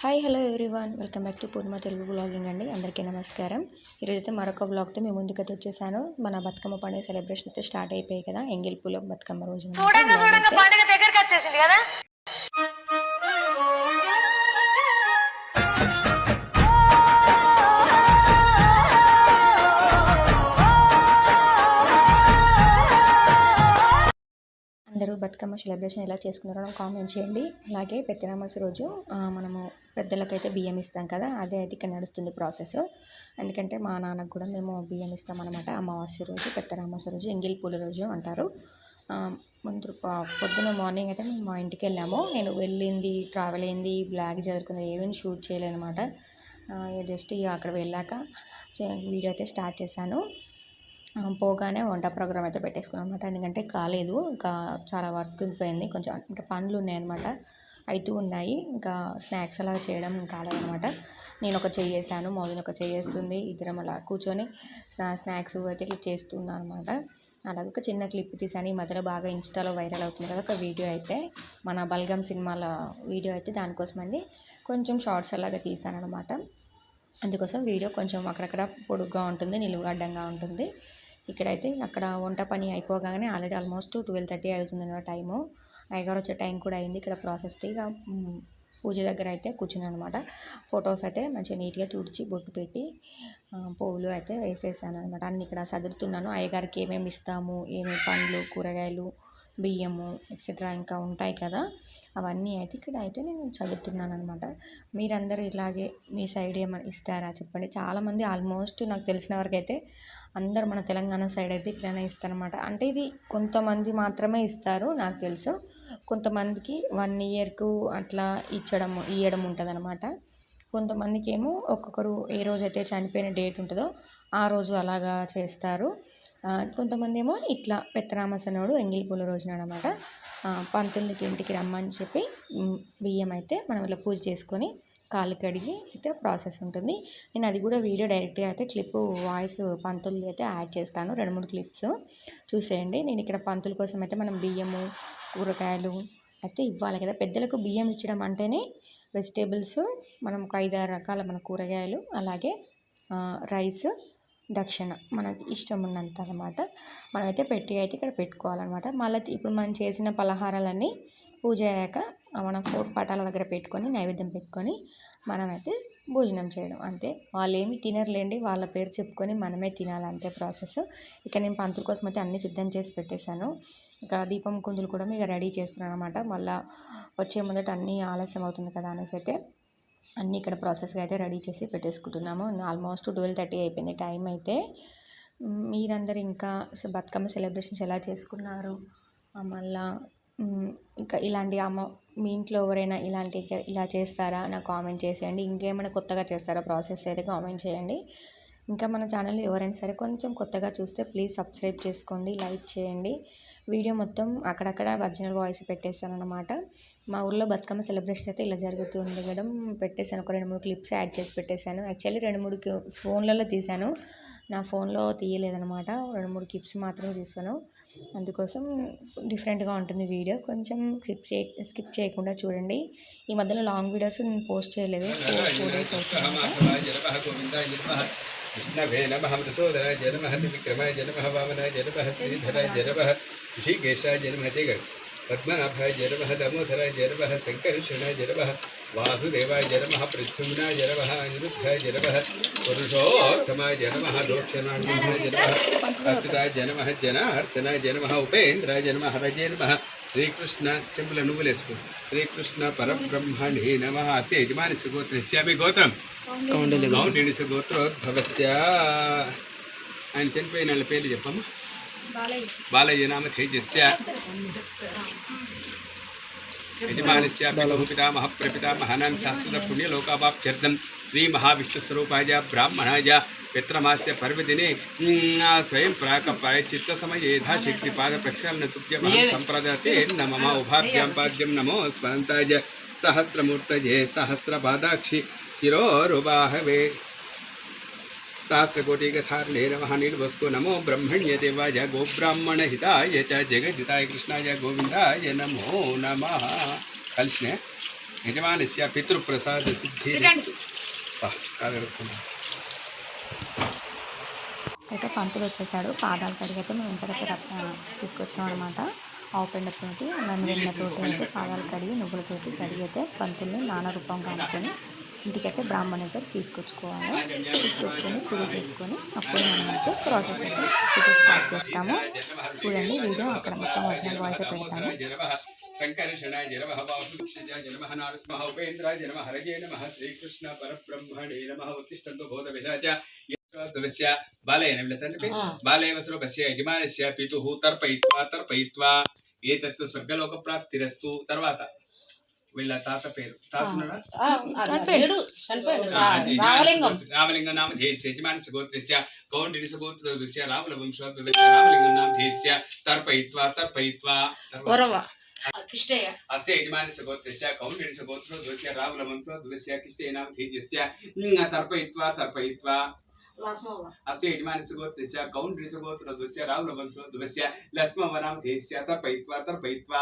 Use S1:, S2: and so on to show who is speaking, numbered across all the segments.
S1: Hi hello everyone. Welcome back to Purnima Telugu blogging అండి. అందరికీ నమస్కారం. ఈరోజైతే మరొక బ్లాగ్తో మేము ముందుకైతే వచ్చేసాను. మన బతుకమ్మ పండుగ సెలబ్రేషన్ అయితే స్టార్ట్ అయిపోయాయి కదా. ఎంగిల్పూలో బతుకమ్మ రోజు బతుకమ్మ సెలబ్రేషన్ ఎలా చేసుకున్నారో నాకు కామెంట్ చేయండి. అలాగే పెద్దనామస్ రోజు మనము పెద్దలకైతే బియ్యం ఇస్తాం కదా అదే అయితే ఇక్కడ నడుస్తుంది ప్రాసెస్ ఎందుకంటే మా నాన్నకు కూడా మేము బియ్యం ఇస్తామన్నమాట అమావాస్య రోజు పెద్దరామస్ రోజు ఎంగిల్ పూల రోజు అంటారు. ముందు పొద్దున్న పొద్దున మార్నింగ్ అయితే మేము మా ఇంటికి వెళ్ళాము. నేను వెళ్ళింది ట్రావెల్ అయింది బ్లాగ్ చదువుకున్నది ఏమీ షూట్ చేయలేనమాట జస్ట్ ఇక అక్కడ వెళ్ళాక వీడియో అయితే స్టార్ట్ చేశాను. పోగానే వంట ప్రోగ్రామ్ అయితే పెట్టేసుకున్నాను అనమాట ఎందుకంటే కాలేదు ఇంకా చాలా వర్క్ అయిపోయింది కొంచెం అంటే పనులు ఉన్నాయన్నమాట అవుతూ ఉన్నాయి. ఇంకా స్నాక్స్ అలా చేయడం కాలేదనమాట నేను ఒక చెయ్యి వేసాను మౌదిని ఒక చెయ్యి వేస్తుంది. ఇద్దరం అలా కూర్చొని స్నా- స్నాక్స్ అయితే ఇట్లా చేస్తున్నాను అనమాట అలాగే ఒక చిన్న క్లిప్ తీసాను. ఈ మధ్యలో బాగా ఇన్స్టాలో వైరల్ అవుతుంది కదా ఒక వీడియో అయితే. మన బల్గం సినిమాల వీడియో అయితే దానికోసమంది కొంచెం షార్ట్స్ అలాగా తీసాను అనమాట అందుకోసం వీడియో కొంచెం అక్కడక్కడ పొడుగ్గా ఉంటుంది నిలువుగా అడ్డంగా ఉంటుంది. ఇక్కడైతే అక్కడ వంట పని అయిపోగానే ఆల్రెడీ ఆల్మోస్ట్ ట్వెల్వ్ థర్టీ అవుతుందన్నమాట టైము. అయ్యగారు వచ్చే టైం కూడా అయింది. ఇక్కడ ప్రాసెస్ ఇక పూజ దగ్గర అయితే కూర్చున్నాను అనమాట ఫొటోస్ అయితే మంచిగా నీట్గా తుడిచి బొట్టు పెట్టి పువ్వులు అయితే వేసేసాను అనమాట అన్ని ఇక్కడ సదురుతున్నాను. అయ్యగారికి ఏమేమి ఇస్తాము ఏమేమి పండ్లు కూరగాయలు బియ్యము ఎక్సెట్రా ఇంకా ఉంటాయి కదా. అవన్నీ అయితే ఇక్కడ అయితే నేను చదువుతున్నాను అనమాట మీరందరూ ఇలాగే మీ సైడ్ ఏమైనా ఇస్తారా చెప్పండి? చాలామంది ఆల్మోస్ట్ నాకు తెలిసిన వరకు అయితే అందరు మన తెలంగాణ సైడ్ అయితే ఇట్లానే ఇస్తారనమాట అంటే ఇది కొంతమంది మాత్రమే ఇస్తారు నాకు తెలుసు. కొంతమందికి వన్ ఇయర్కు అట్లా ఇచ్చడం ఇవ్వడం ఉంటుంది అనమాట కొంతమందికి ఏమో ఒక్కొక్కరు ఏ రోజైతే చనిపోయిన డేట్ ఉంటుందో ఆ రోజు అలాగా చేస్తారు. కొంతమంది ఏమో ఇట్లా పెత్తరామసనోడు ఎంగిలి పూల రోజున అనమాట పంతులకి ఇంటికి రమ్మని చెప్పి బియ్యం అయితే మనం ఇలా పూజ చేసుకొని కాళ్ళు కడిగి అయితే ప్రాసెస్ ఉంటుంది. నేను అది కూడా వీడియో డైరెక్ట్గా అయితే క్లిప్ వాయిస్ పంతులు అయితే యాడ్ చేస్తాను రెండు మూడు క్లిప్స్. చూసేయండి. నేను ఇక్కడ పంతుల కోసం అయితే మనం బియ్యము కూరగాయలు అయితే ఇవ్వాలి కదా. పెద్దలకు బియ్యం ఇచ్చడం అంటేనే వెజిటేబుల్స్ మనం ఒక ఐదారు రకాల మన కూరగాయలు అలాగే రైస్ దక్షిణ మనకి ఇష్టం ఉన్నంత అనమాట మనమైతే పెట్టి అయితే ఇక్కడ పెట్టుకోవాలన్నమాట. మళ్ళీ ఇప్పుడు మనం చేసిన పలహారాలన్నీ పూజ అయ్యాక మనం ఫోర్ పటాల దగ్గర పెట్టుకొని నైవేద్యం పెట్టుకొని మనమైతే భోజనం చేయడం అంతే. వాళ్ళు ఏమి తినరులేండి వాళ్ళ పేరు చెప్పుకొని మనమే తినాలి అంతే ప్రాసెస్. ఇక నేను పంతుల కోసం అయితే అన్నీ సిద్ధం చేసి పెట్టేశాను. ఇక దీపం కుందులు కూడా ఇక రెడీ చేస్తున్నాను అనమాట మళ్ళీ వచ్చే ముందట అన్నీ ఆలస్యం అవుతుంది కదా అనేసి అయితే అన్నీ ఇక్కడ ప్రాసెస్గా అయితే రెడీ చేసి పెట్టేసుకుంటున్నాము. ఆల్మోస్ట్ ట్వెల్వ్ థర్టీ అయిపోయింది టైం అయితే. మీరందరూ ఇంకా బతుకమ్మ సెలబ్రేషన్స్ ఎలా చేసుకున్నారు? మళ్ళా ఇంకా ఇలాంటి అమ్మ మీ ఇంట్లో ఎవరైనా ఇలాంటి ఇలా చేస్తారా? నాకు కామెంట్ చేసేయండి. ఇంకేమైనా కొత్తగా చేస్తారా ప్రాసెస్ అయితే కామెంట్ చేయండి. ఇంకా మన ఛానల్ ఎవరైనా సరే కొంచెం కొత్తగా చూస్తే ప్లీజ్ సబ్స్క్రైబ్ చేసుకోండి లైక్ చేయండి. వీడియో మొత్తం అక్కడక్కడ ఒరిజినల్ వాయిస్ పెట్టేశాను అనమాట మా ఊర్లో బతుకమ్మ సెలబ్రేషన్ అయితే ఇలా జరుగుతుంది మేడం. పెట్టేశాను ఒక రెండు మూడు క్లిప్స్ యాడ్ చేసి పెట్టేశాను. యాక్చువల్లీ రెండు మూడు ఫోన్లలో తీశాను. నా ఫోన్లో తీయలేదనమాట రెండు మూడు క్లిప్స్ మాత్రమే తీసాను అందుకోసం డిఫరెంట్గా ఉంటుంది వీడియో. కొంచెం స్కిప్ చే స్కిప్ చేయకుండా చూడండి. ఈ మధ్యలో లాంగ్ వీడియోస్ నేను పోస్ట్ చేయలేదు. ఫోర్ ఫోర్ డేస్ అవుతుంది
S2: విష్ణవే నమ మధుసూదనాయ నమ విక్రమాయ నమ వామనాయ నమ శ్రీధరాయ నమ ఋషికేశాయ నమ జగ పద్మనాభాయ నమ దామోదరాయ నమ సంకర్షణాయ నమ వాసుదేవాయ నమ పృథ్వీనాయ నమ అనిరుద్ధాయ నమ పురుషోత్తమాయ నమ దోక్షణాయ నమ అచ్యుతాయ నమ జనార్దనాయ నమ ఉపేంద్రాయ నమ హరజే నమ శ్రీకృష్ణ చెంపుల నువ్వులు వేసుకో శ్రీకృష్ణ పరబ్రహ్మణే నమ. అస్య యజమానస్య గోత్రస్య మీ గోత్రం. కౌండినిస గోత్రోద్భవస్య ఆయన చనిపోయిన వాళ్ళ పేర్లు చెప్పమ్మా. బాలయ్య నామ తేజస్య. यजमानस्यापितुः पितामहः प्रपितामहानां शाश्वतपुण्यलोकावाप्यर्थं श्रीमहाविष्णुस्वरूपाय ब्राह्मणाय पित्रमास्य पर्वदिने स्वयं प्राक् प्रायश्चित्तसमये यथाशक्ति पादप्रक्षालनतुभ्यमहं सम्प्रदते न मम उभाभ्यां पाद्यं नमो स्मरन्ताय सहस्रमूर्तये सहस्रपादाक्षि शिरोरुबाहवे। सहस्रकोटिकथार्णे नमः निर्वस्तु नमो ब्रह्मण्यदेवाय गोब्राह्मणहिताय च जगद्धिताय कृष्णाय गोविन्दाय नमो नमः కలిసినే యజమానస్య పితృప్రసాద సిద్ధి
S1: అయితే పంతులు వచ్చేసాడు పాదాలు కడిగితే మేము ఇంత దగ్గర తీసుకొచ్చాం అనమాట ఆవు పెండతోటి నమ్మిళ్ళతోటి అయితే పాదాలు కడిగి నువ్వులతోటి కడిగి అయితే పంతుల్ని నాన రూపంగా అనుకొని ఇంటికైతే బ్రాహ్మణి దగ్గర తీసుకొచ్చుకోవాలి. తీసుకొచ్చుకొని పూజ చేసుకొని అప్పుడు మనం అయితే ప్రాసెస్ అయితే పూజ స్టార్ట్ చేస్తాము. చూడండి వీడియో అక్కడ మొత్తం ఒరిజినల్ వాయిస్ పెడతాను.
S2: సంకర్షణాయ జనమ వాసుక్షజ జనమ నారస్మ ఉపేంద్రాయ జనమ హరజే నమ శ్రీకృష్ణ పరబ్రహ్మణే నమ ఉత్తిష్టంతో బోధ విశాచ బాలయన వీళ్ళ తండ్రి పేరు బాలయవసరో బస్య యజమానస్య పితుః తర్పయిత్వా తర్పయిత్వా ఏతత్తు స్వర్గలోక ప్రాప్తిరస్తు తర్వాత వీళ్ళ తాత పేరు తాత ఉన్నాడా?
S3: చనిపోయాడు చనిపోయాడు
S2: ఆ, అది
S3: రామలింగం
S2: రామలింగం నామ ధ్యేయస్య యజమానస్య గోత్రస్య కౌండినిస గోత్రస్య రాముల వంశోద్భవస్య రామలింగం నామ ధ్యేయస్య తర్పయిత్వా తర్పయిత్వా తర్వాత
S3: గౌరవ కృష్ణయ్య
S2: అస్య యజమానస్య గోత్రస్య కౌండినిస గోత్రస్య రాముల వంశోద్భవస్య కిష్టే నామ ధ్యేయస్య తర్పయిత్వా తర్పయిత్వా
S3: లక్ష్మవ్వ
S2: अस्य यजमानस्य गोत्रस्य कौण्ड्रस्य गोत्रस्य राहुलवंशोद्भवस्य लक्ष्मवनाम देशस्य तर्पयित्वा तर्पयित्वा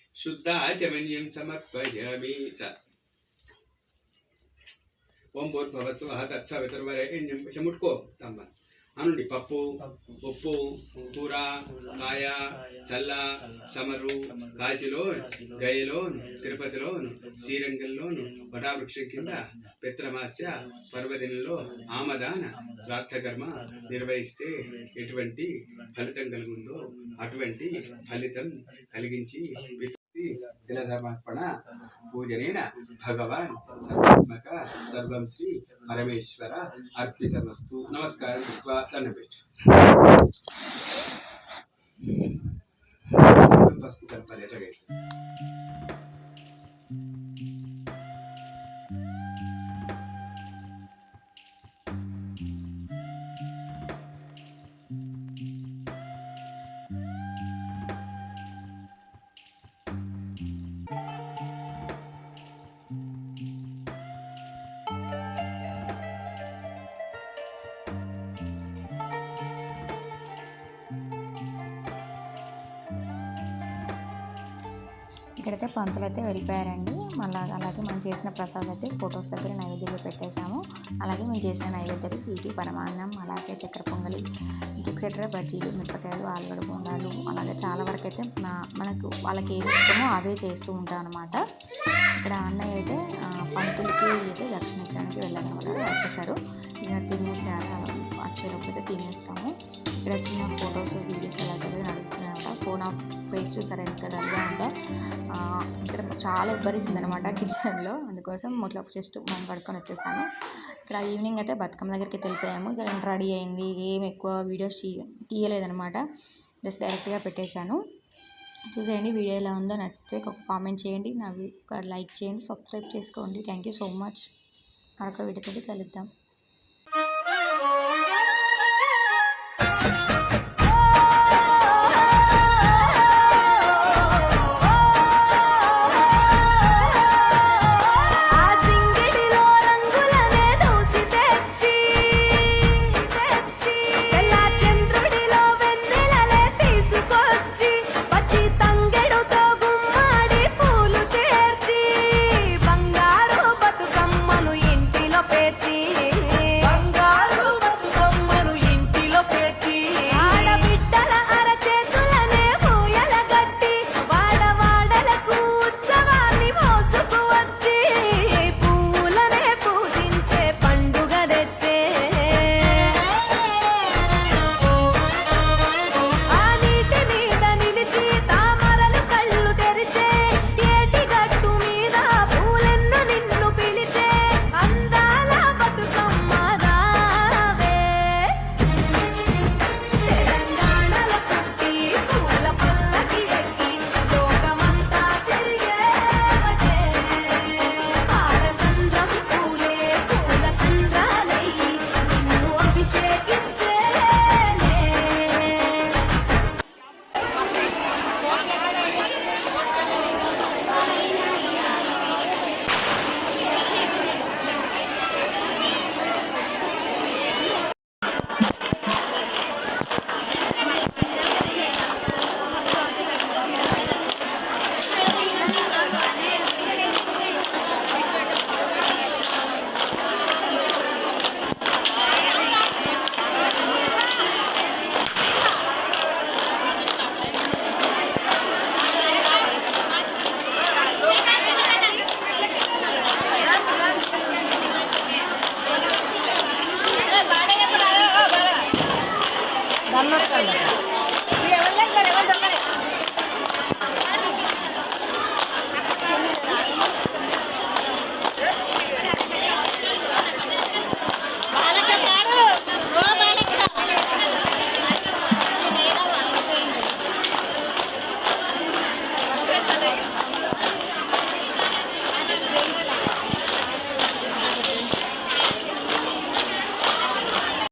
S2: శుద్ధాచమన్యం సమర్పయామి చ ఓం భూర్భవస్వ తత్సవితుర్వరేణ్యం ముట్టుకో తమ్మ అనండి పప్పు ఉప్పు కూర కాయ చల్ల సమరు కాశీలో గయలో తిరుపతిలో శ్రీరంగంలోను వటావృక్షం కింద పిత్రమాస్య పర్వదినంలో ఆమదాన శ్రాద్ధకర్మ నిర్వహిస్తే ఎటువంటి ఫలితం కలుగుందో అటువంటి ఫలితం కలిగించి విత్తి తిలధర్మర్పణ పూజనేన భగవాన్ సర్వాత్మక సర్వం శ్రీ పరమేశ్వర అర్పితమస్తు నమస్కారం కృత్వా దండపెట్టు పసుపు కలపాలి ఎట్లాగైతే
S1: ఇక్కడైతే పంతులు అయితే వెళ్ళిపోయారండి. మళ్ళీ అలాగే మనం చేసిన ప్రసాదం అయితే ఫొటోస్ దగ్గర నైవేద్యాలు పెట్టేశాము. అలాగే మేము చేసిన నైవేద్యాలు సీటి పరమాన్నం అలాగే చక్కెర పొంగలి ఎక్సెట్రా బజ్జీలు మిరపకాయలు ఆలుగడ్డ బొండాలు అలాగే చాలా వరకు అయితే మనకు వాళ్ళకి ఏమి ఇష్టమో అవే చేస్తూ ఉంటాం అనమాట ఇక్కడ అన్నయ్య అయితే పంతులకి అయితే దక్షిణ ఇచ్చడానికి వెళ్ళారనమాట వచ్చేసారు. ఇక తినేసారు. అక్షయలోకి తినేస్తాము. ఇక్కడ చిన్న ఫొటోస్ వీడియోస్ అలాగే నడుస్తున్నాయి అనమాట ఫోన్ ఆఫ్ ఫేస్ చూసారా? ఎంత డల్గా ఉందో. ఇక్కడ చాలా ఉబ్బరిసింది అనమాట కిచెన్లో అందుకోసం ఇట్లా జస్ట్ మనం పడుకొని వచ్చేసాను ఇక్కడ ఈవినింగ్ అయితే బతుకమ్మ దగ్గరికి వెళ్ళిపోయాము. ఇక్కడ రెడీ అయింది. ఏం ఎక్కువ వీడియోస్ తీయలేదనమాట జస్ట్ డైరెక్ట్గా పెట్టేశాను. చూసేయండి వీడియో ఎలా ఉందో. నచ్చితే ఒక కామెంట్ చేయండి. నా లైక్ చేయండి. సబ్స్క్రైబ్ చేసుకోండి. థ్యాంక్ యూ సో మచ్ మరొక వీడియోతో కలుద్దాం.